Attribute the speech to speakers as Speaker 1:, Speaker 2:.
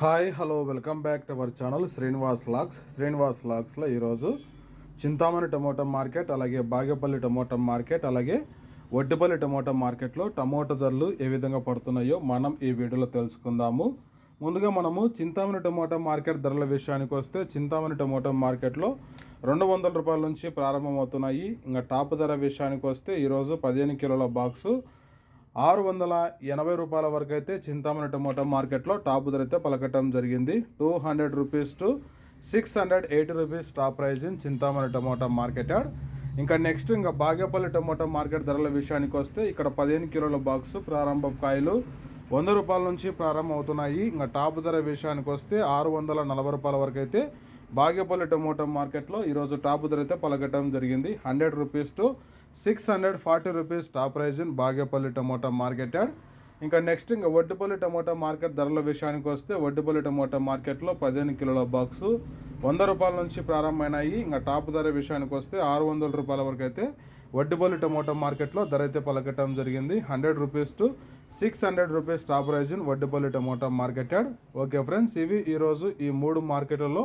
Speaker 1: Hi hello welcome back to our channel Srinivas lakhs. Srinivas లాక్స్లో ఈరోజు Chintamani tomato market అలాగే Bagepalli tomato market అలాగే వడ్డిపల్లి టమోటా మార్కెట్లో టమోటా ధరలు ఏ విధంగా పడుతున్నాయో మనం ఈ వీడియోలో తెలుసుకుందాము. ముందుగా మనము చింతామణి టమోటా మార్కెట్ ధరల విషయానికి వస్తే చింతామణి టమోటా మార్కెట్లో రెండు వందల రూపాయల నుంచి ప్రారంభమవుతున్నాయి. ఇంకా టాప్ ధర విషయానికి వస్తే ఈరోజు పదిహేను కిలోల బాక్సు ఆరు వందల ఎనభై రూపాయల వరకు అయితే చింతామణి టమోటా మార్కెట్లో టాప్ ధర అయితే పలకటం జరిగింది. Two hundred rupees to six hundred eighty rupees top price in Chintamani tomato market yard. ఇంకా నెక్స్ట్ ఇంకా బాగేపల్లి టమోటా మార్కెట్ ధరల విషయానికి వస్తే ఇక్కడ పదిహేను కిలోల బాక్స్ ప్రారంభ కాయలు వంద రూపాయల నుంచి ప్రారంభం అవుతున్నాయి ఇంకా టాప్ ధర విషయానికి వస్తే ఆరు వందల నలభై రూపాయల వరకు అయితే బాగేపల్లి టమోటా మార్కెట్లో ఈరోజు టాప్ ధర అయితే పలకటం జరిగింది. Hundred rupees to six hundred forty rupees top price in Bagepalli tomato market yard ఇంకా నెక్స్ట్ ఇంకా వడ్డుపల్లి టమోటా మార్కెట్ ధరల విషయానికి వస్తే వడ్డుపల్లి టమోటా మార్కెట్లో పదిహేను కిలోల బాక్సు వంద రూపాయల నుంచి ప్రారంభమైనాయి. ఇంకా టాప్ ధర విషయానికి వస్తే ఆరు వందల రూపాయల వరకు అయితే వడ్డిపల్లి టమోటా మార్కెట్లో ధర అయితే పలకటం జరిగింది. Hundred rupees to six hundred rupees top price in tomato market yard okay friends ఇవి ఈరోజు ఈ మూడు మార్కెట్లలో